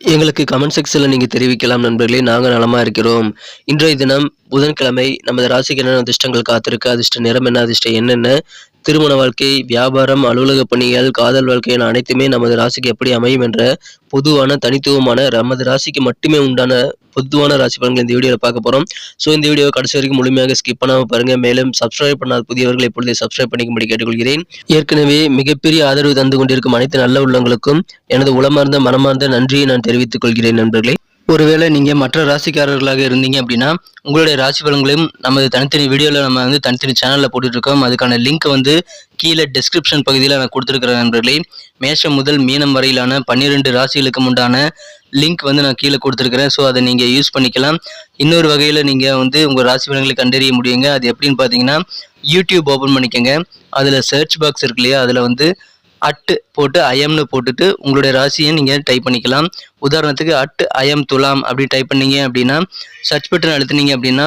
எங்களுக்கு கமெண்ட் செக்ஷனில் நீங்கள் தெரிவிக்கலாம் நண்பர்களே. நாங்கள் நலமாக இருக்கிறோம். இன்றைய தினம் புதன்கிழமை நமது ராசிக்கு என்னென்ன அதிர்ஷ்டங்கள் காத்திருக்கு அதிர்ஷ்ட நிறம் என்ன அதிர்ஷ்டம் என்னென்ன திருமண வாழ்க்கை வியாபாரம் அலுவலக பணிகள் காதல் வாழ்க்கை என அனைத்துமே நமது ராசிக்கு எப்படி அமையும் என்ற பொதுவான தனித்துவமான நமது ராசிக்கு மட்டுமே உண்டான பொதுவான ராசி பலன்கள் இந்த வீடியோவில் பார்க்க போகிறோம் ஸோ இந்த வீடியோ கடைசி வரைக்கும் முழுமையாக ஸ்கிப் பண்ணாமல் பாருங்க. மேலும் சப்ஸ்கிரைப் பண்ணாத புதியவர்கள் இப்பொழுது சப்ஸ்கிரைப் பண்ணிக்கும்படி கேட்டுக்கொள்கிறேன். ஏற்கனவே மிகப்பெரிய ஆதரவு தந்து கொண்டிருக்கும் அனைத்து நல்ல உள்ளங்களுக்கும் எனது உளமார்ந்த மனமார்ந்த நன்றியை நான் தெரிவித்துக் கொள்கிறேன் நண்பர்களே. ஒருவேளை நீங்கள் மற்ற ராசிக்காரர்களாக இருந்தீங்க அப்படின்னா உங்களுடைய ராசி பலன்களையும் நமது தனித்தனி வீடியோவில் நம்ம வந்து தனித்தனி சேனலில் போட்டுட்ருக்கோம். அதுக்கான லிங்க் வந்து கீழே டிஸ்கிரிப்ஷன் பகுதியில் நான் கொடுத்துருக்கிறேன் நண்பர்களே. மேஷம் முதல் மீனம் வரையிலான பன்னிரெண்டு ராசிகளுக்கு உண்டான லிங்க் வந்து நான் கீழே கொடுத்துருக்கிறேன். ஸோ அதை நீங்கள் யூஸ் பண்ணிக்கலாம். இன்னொரு வகையில் நீங்கள் வந்து உங்கள் ராசி பலன்களை கண்டறிய முடியுங்க. அது எப்படின்னு பார்த்தீங்கன்னா யூடியூப் ஓப்பன் பண்ணிக்கோங்க. அதில் சர்ச் பாக்ஸ் இருக்கு இல்லையா? அதில் வந்து அட்டு போட்டு அயம்னு போட்டுட்டு உங்களுடைய ராசியை நீங்கள் டைப் பண்ணிக்கலாம். உதாரணத்துக்கு அட் அயம் துலாம் அப்படி டைப் பண்ணீங்க அப்படின்னா சர்ச் பட்டன் அழுத்துனீங்க அப்படின்னா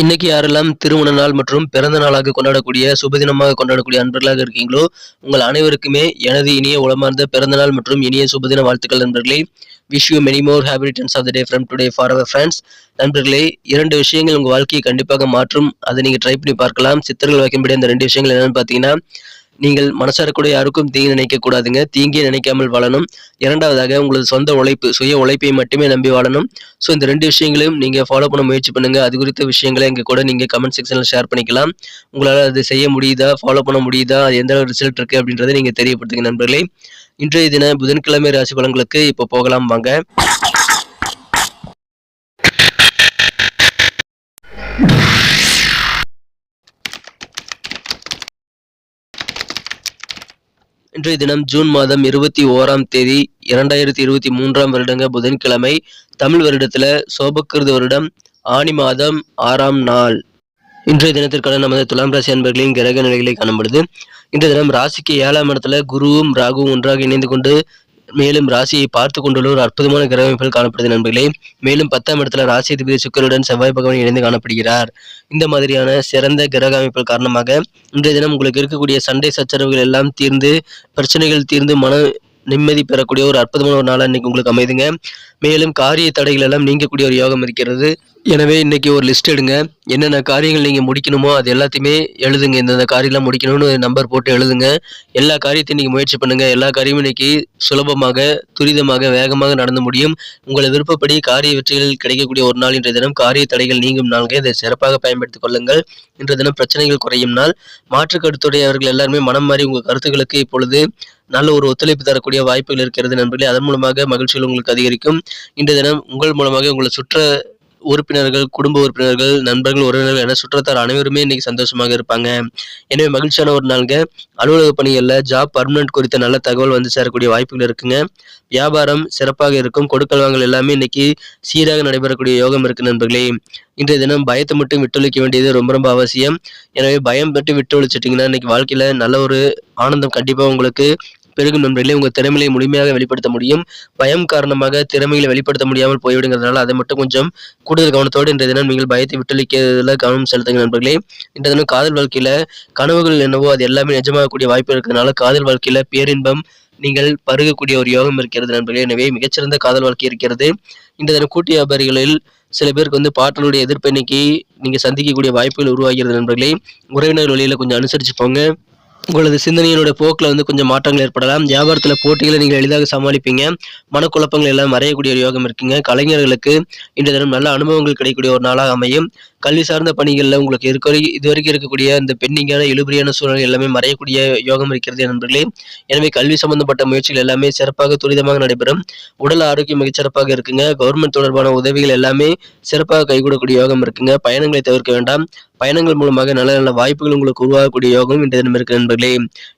இன்னைக்கு யாரெல்லாம் திருமண நாள் மற்றும் பிறந்த நாளாக கொண்டாடக்கூடிய சுபதினமாக கொண்டாடக்கூடிய அன்பர்களாக இருக்கீங்களோ உங்கள் அனைவருக்குமே எனது இனிய உளமார்ந்த பிறந்த நாள் மற்றும் இனிய சுபதின வாழ்த்துக்கள் நண்பர்களே. Wish you many more happy returns of the day from today for our friends நண்பர்களே இரண்டு விஷயங்கள் உங்கள் வாழ்க்கையை கண்டிப்பாக மாற்றும். அதை நீங்கள் ட்ரை பண்ணி பார்க்கலாம். சித்தர்கள் வைக்கும்படி அந்த ரெண்டு விஷயங்கள் என்னென்னு பார்த்தீங்கன்னா நீங்கள் மனசார கூட யாருக்கும் தீங்கு நினைக்க கூடாதுங்க தீங்கே நினைக்காமல் வாழணும். இரண்டாவதாக உங்களது சொந்த உழைப்பு சுய உழைப்பை மட்டுமே நம்பி வாழணும். ஸோ இந்த ரெண்டு விஷயங்களையும் நீங்கள் ஃபாலோ பண்ண முயற்சி பண்ணுங்கள் அது குறித்த விஷயங்களை எங்கள் கூட நீங்கள் கமெண்ட் செக்ஷனில் ஷேர் பண்ணிக்கலாம். உங்களால் அது செய்ய முடியுதா? ஃபாலோ பண்ண முடியுதா? அது எந்த ரிசல்ட் இருக்குது அப்படின்றத நீங்கள் தெரியப்படுத்துங்க நண்பர்களே. இன்றைய தின புதன்கிழமை ராசி பலன்களுக்கு இப்போ போகலாம் வாங்க. இன்றைய தினம் ஜூன் மாதம் இருபத்தி ஓராம் தேதி இரண்டாயிரத்தி இருபத்தி மூன்றாம் வருடங்க புதன்கிழமை தமிழ் வருடத்துல சோபக்கிருத வருடம் ஆணி மாதம் ஆறாம் நாள். இன்றைய தினத்திற்கான நமது துலாம் ராசி அன்பர்களின் கிரக நிலைகளை காணப்படுது இன்றைய தினம் ராசிக்கு ஏழாம் இடத்துல குருவும் ராகுவும் ஒன்றாக இணைந்து கொண்டு மேலும் ராசியை பார்த்து கொண்டுள்ள ஒரு அற்புதமான கிரக அமைப்பில் காணப்படுது நண்பர்களே. மேலும் பத்தாம் இடத்துல ராசி அதிபதி சுக்கரனுடன் செவ்வாய் பகவான் இணைந்து காணப்படுகிறார். இந்த மாதிரியான சிறந்த கிரக அமைப்புகள் காரணமாக இன்றைய தினம் உங்களுக்கு இருக்கக்கூடிய சண்டை சச்சரவுகள் எல்லாம் தீர்ந்து பிரச்சனைகள் தீர்ந்து மன நிம்மதி பெறக்கூடிய ஒரு அற்புதமான ஒரு நாளாக இன்னைக்கு உங்களுக்கு அமைதுங்க. மேலும் காரிய தடைகள் எல்லாம் நீங்கக்கூடிய ஒரு யோகம் இருக்கிறது. எனவே இன்றைக்கி ஒரு லிஸ்ட் எடுங்க. என்னென்ன காரியங்கள் நீங்கள் முடிக்கணுமோ அது எல்லாத்தையுமே எழுதுங்க. இந்தந்த காரியம்லாம் முடிக்கணும்னு நம்பர் போட்டு எழுதுங்க. எல்லா காரியத்தையும் நீங்கள் முயற்சி பண்ணுங்கள் எல்லா காரியமும் இன்னைக்கு சுலபமாக துரிதமாக வேகமாக நடந்து முடியும். உங்களை விருப்பப்படி காரிய வெற்றிகள் கிடைக்கக்கூடிய ஒரு நாள் இன்றைய தினம். காரிய தடைகள் நீங்கும் நாள்கள் இதை சிறப்பாக பயன்படுத்திக் கொள்ளுங்கள். இன்றைய தினம் பிரச்சனைகள் குறையும் நாள். மாற்று கருத்துடையவர்கள் எல்லாருமே மனம் மாறி உங்கள் கருத்துக்களுக்கு இப்பொழுது நல்ல ஒரு ஒத்துழைப்பு தரக்கூடிய வாய்ப்புகள் இருக்கிறது நண்பர்களே. அதன் மூலமாக மகிழ்ச்சிகள் உங்களுக்கு அதிகரிக்கும். இன்றைய தினம் உங்கள் மூலமாக உங்களை சுற்ற உறுப்பினர்கள் குடும்ப உறுப்பினர்கள் நண்பர்கள் உறவினர்கள் என சுற்றத்தார் அனைவருமே இன்னைக்கு சந்தோஷமாக இருப்பாங்க. எனவே மகிழ்ச்சியான ஒரு நாளுங்க. அலுவலக பணிகளில் ஜாப் பர்மனன்ட் குறித்த நல்ல தகவல் வந்து சேரக்கூடிய வாய்ப்புகள் இருக்குங்க. வியாபாரம் சிறப்பாக இருக்கும். கொடுக்கல் வாங்கல் எல்லாமே இன்னைக்கு சீராக நடைபெறக்கூடிய யோகம் இருக்கு நண்பர்களே. இன்றைய தினம் பயத்தை மட்டும் விட்டொழிக்க வேண்டியது ரொம்ப ரொம்ப அவசியம். எனவே பயம் மட்டும் விட்டு ஒழிச்சிட்டிங்கன்னா இன்னைக்கு வாழ்க்கையில் நல்ல ஒரு ஆனந்தம் கண்டிப்பாக உங்களுக்கு பெருகும் நண்பர்களே உங்கள் திறமையை முழுமையாக வெளிப்படுத்த முடியும். பயம் காரணமாக திறமைகளை வெளிப்படுத்த முடியாமல் போய்விடுங்கிறதுனால அதை மட்டும் கொஞ்சம் கூடுதல் கவனத்தோடு இன்றைய தினம் நீங்கள் பயத்தை விட்டளிக்கிறதுல கவனம் செலுத்துங்க நண்பர்களே. இன்றைய தினம் காதல் வாழ்க்கையில் கனவுகள் என்னவோ அது எல்லாமே நிஜமாகக்கூடிய வாய்ப்பு இருக்கிறதுனால காதல் வாழ்க்கையில் பேரின்பம் நீங்கள் பருகக்கூடிய ஒரு யோகம் இருக்கிறது நண்பர்களே. எனவே மிகச்சிறந்த காதல் வாழ்க்கை இருக்கிறது. இந்த தினம் கூட்டு வியாபாரிகளில் சில பேருக்கு வந்து பாட்டலுடைய எதிர்ப்பு இன்னைக்கு நீங்கள் சந்திக்கக்கூடிய வாய்ப்புகள் உருவாகிறது நண்பர்களே. உறவினர் வழியில் கொஞ்சம் அனுசரிச்சு போங்க. உங்களது சிந்தனையினுடைய போக்கில் வந்து கொஞ்சம் மாற்றங்கள் ஏற்படலாம். வியாபாரத்தில் போட்டிகளை நீங்கள் எளிதாக சமாளிப்பீங்க. மனக்குழப்பங்கள் எல்லாம் மறையக்கூடிய ஒரு யோகம் இருக்குங்க. கலைஞர்களுக்கு இன்றைய தினம் நல்ல அனுபவங்கள் கிடைக்கக்கூடிய ஒரு நாளாக அமையும். கல்வி சார்ந்த பணிகளில் உங்களுக்கு இருக்க இதுவரைக்கும் இருக்கக்கூடிய இந்த பெண்ணிங்கான இழுபறியான சூழ்நிலை எல்லாமே மறையக்கூடிய யோகம் இருக்கிறது நண்பர்களே. எனவே கல்வி சம்பந்தப்பட்ட முயற்சிகள் எல்லாமே சிறப்பாக துரிதமாக நடைபெறும். உடல் ஆரோக்கியம் மிகச்சிறப்பாக இருக்குங்க. கவர்மெண்ட் தொடர்பான உதவிகள் எல்லாமே சிறப்பாக கைகூடக்கூடிய யோகம் இருக்குங்க. பயணங்களை தவிர்க்க வேண்டாம். பயணங்கள் மூலமாக நல்ல நல்ல வாய்ப்புகள் உங்களுக்கு உருவாகக்கூடிய யோகம் இன்றைய தினம் இருக்கு நண்பர்களே.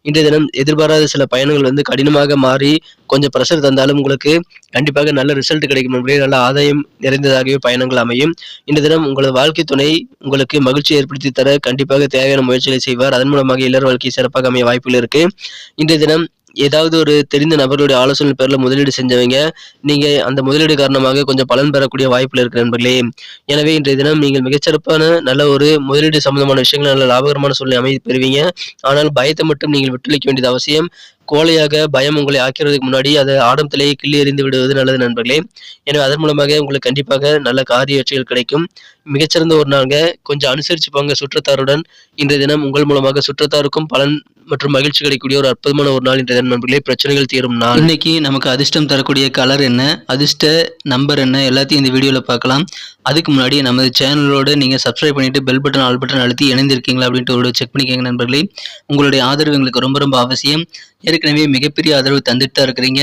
இன்றைய தினம் எதிர்பாராத சில பயணங்கள் வந்து கடினமாக மாறி கொஞ்சம் ப்ரெஷர் தந்தாலும் உங்களுக்கு கண்டிப்பாக நல்ல ரிசல்ட் கிடைக்கும் நண்பர்களே. நல்ல ஆதாயம் நிறைந்ததாகவே பயணங்கள் அமையும். இன்றைய தினம் உங்களது வாழ்க்கை துணை உங்களுக்கு மகிழ்ச்சி ஏற்படுத்தி தர கண்டிப்பாக தேவையான முயற்சிகளை செய்வார். அதன் மூலமாக இல்லற வாழ்க்கை சிறப்பாக அமைய வாய்ப்புகள் இருக்கு. இன்றைய தினம் ஏதாவது ஒரு தெரிந்த நபர்களுடைய ஆலோசனை பேரில் முதலீடு செஞ்சவங்க நீங்கள் அந்த முதலீடு காரணமாக கொஞ்சம் பலன் பெறக்கூடிய வாய்ப்பில் இருக்கிற நண்பர்களே. எனவே இன்றைய தினம் நீங்கள் மிகச்சிறப்பான நல்ல ஒரு முதலீடு சம்பந்தமான விஷயங்கள் நல்ல லாபகரமான சூழ்நிலை அமைதி பெறுவீங்க. ஆனால் பயத்தை மட்டும் நீங்கள் விட்டுளிக்க வேண்டியது அவசியம். கோழையாக பயம் உங்களை ஆக்கிறதுக்கு முன்னாடி அதை ஆடம்பத்திலேயே கிள்ளி எறிந்து விடுவது நல்லது நண்பர்களே. எனவே அதன் மூலமாக உங்களுக்கு கண்டிப்பாக நல்ல காரிய வெற்றிகள் கிடைக்கும். மிகச்சிறந்த ஒரு நாங்க கொஞ்சம் அனுசரிச்சு போங்க சுற்றத்தாருடன். இன்றைய தினம் உங்கள் மூலமாக சுற்றத்தாருக்கும் பலன் மற்றும் மகிழ்ச்சி கிடைக்கக்கூடிய ஒரு அற்புதமான ஒரு நாள் இன்றைய தினம் நண்பர்களே. பிரச்சனைகள் தீரும் நாள். இன்னைக்கு நமக்கு அதிர்ஷ்டம் தரக்கூடிய கலர் என்ன? அதிர்ஷ்ட நம்பர் என்ன? எல்லாத்தையும் இந்த வீடியோவில் பார்க்கலாம். அதுக்கு முன்னாடி நமது சேனலோட நீங்கள் சப்ஸ்கிரைப் பண்ணிட்டு பெல் பட்டன் ஆல் பட்டன் அழுத்தி இணைந்திருக்கீங்களா அப்படின்ட்டு ஒரு செக் பண்ணிக்கோங்க நண்பர்களே. உங்களுடைய ஆதரவு எங்களுக்கு ரொம்ப ரொம்ப அவசியம். ஏற்கனவே மிகப்பெரிய ஆதரவு தந்துட்டு தான் இருக்கிறீங்க.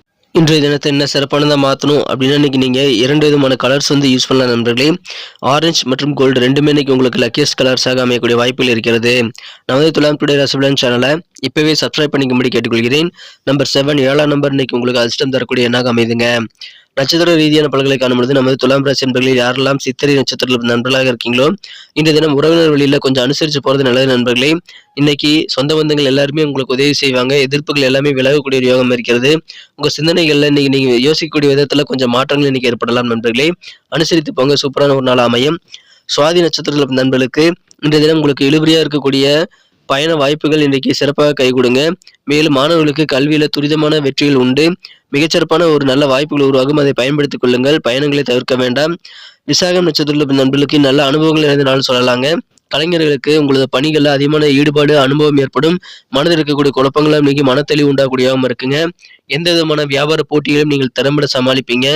இன்றைய தினத்தை என்ன சிறப்பானதாக மாற்றணும் அப்படின்னா இன்னைக்கு நீங்கள் இரண்டு விதமான கலர்ஸ் வந்து யூஸ் பண்ணலாம் நண்பர்களே. ஆரஞ்சு மற்றும் கோல்டு ரெண்டுமே இன்னைக்கு உங்களுக்கு லக்கியஸ்ட் கலர்ஸாக அமையக்கூடிய வாய்ப்புகள் இருக்கிறது. நமது துலாம் டுடே ரசபலன் சேனலை இப்போவே சப்ஸ்கிரைப் பண்ணிக்கும்படி கேட்டுக்கொள்கிறேன். நம்பர் செவன் ஏழாம் நம்பர் இன்னைக்கு உங்களுக்கு அதிர்ஷ்டம் தரக்கூடிய எண்ணாக அமைதுங்க. நட்சத்திர ரீதியான பலன்களை காணும்பொழுது நமது துலாம் ராசி நண்பர்களில் யாரெல்லாம் சித்திரை நட்சத்திர நண்பர்களாக இருக்கீங்களோ இந்த தினம் உறவினர் வழியில கொஞ்சம் அனுசரிச்சு போறது நல்லது நண்பர்களே. இன்னைக்கு சொந்த பந்தங்கள் எல்லாருமே உங்களுக்கு உதவி செய்வாங்க. எதிர்ப்புகள் எல்லாமே விலகக்கூடிய ஒரு யோகம் இருக்கிறது. உங்க சிந்தனைகள்ல இன்னைக்கு நீங்க யோசிக்கக்கூடிய விதத்துல கொஞ்சம் மாற்றங்கள் இன்னைக்கு ஏற்படலாம் நண்பர்களே. அனுசரித்து போங்க. சூப்பரான ஒரு நாள் அமையும். சுவாதி நட்சத்திரத்தில் நண்பர்களுக்கு இன்றைய தினம் உங்களுக்கு இழுபறியா இருக்கக்கூடிய பயண வாய்ப்புகள் இன்றைக்கு சிறப்பாக கை கொடுங்க. மேலும் மாணவர்களுக்கு கல்வியில துரிதமான வெற்றிகள் உண்டு. மிகச்சிறப்பான ஒரு நல்ல வாய்ப்புகள் உருவாகும் அதை பயன்படுத்திக் கொள்ளுங்கள். பயணங்களை தவிர்க்க வேண்டாம். விசாகம் நட்சத்திரத்தில் நண்பர்களுக்கு நல்ல அனுபவங்கள் நிறைந்த நாள் சொல்லலாங்க. கலைஞர்களுக்கு உங்களது பணிகளில் அதிகமான ஈடுபாடு அனுபவம் ஏற்படும். மனதில் இருக்கக்கூடிய குழப்பங்களும் நீங்கி மனத்தெளிவு உண்டாகக்கூடியவும் இருக்குங்க. எந்த விதமான வியாபார போட்டிகளையும் நீங்கள் திறம்பட சமாளிப்பீங்க.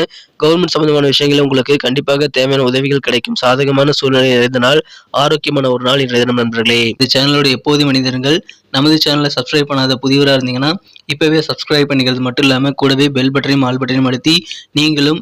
கவர்மெண்ட் சம்பந்தமான விஷயங்களில் உங்களுக்கு கண்டிப்பாக தேவையான உதவிகள் கிடைக்கும். சாதகமான சூழ்நிலை நிறைந்த நாள் ஆரோக்கியமான ஒரு நாள் இன்றைய தினம் நண்பர்களே. இந்த சேனலோட எப்போதும் மனிதர்கள் நமது சேனலை சப்ஸ்கிரைப் பண்ணாத புதியவராக இருந்தீங்கன்னா இப்போவே சப்ஸ்கிரைப் பண்ணிக்கிறது மட்டும் இல்லாமல் கூடவே பெல் பட்டனையும் ஆல் பட்டனையும் அழுத்தி நீங்களும்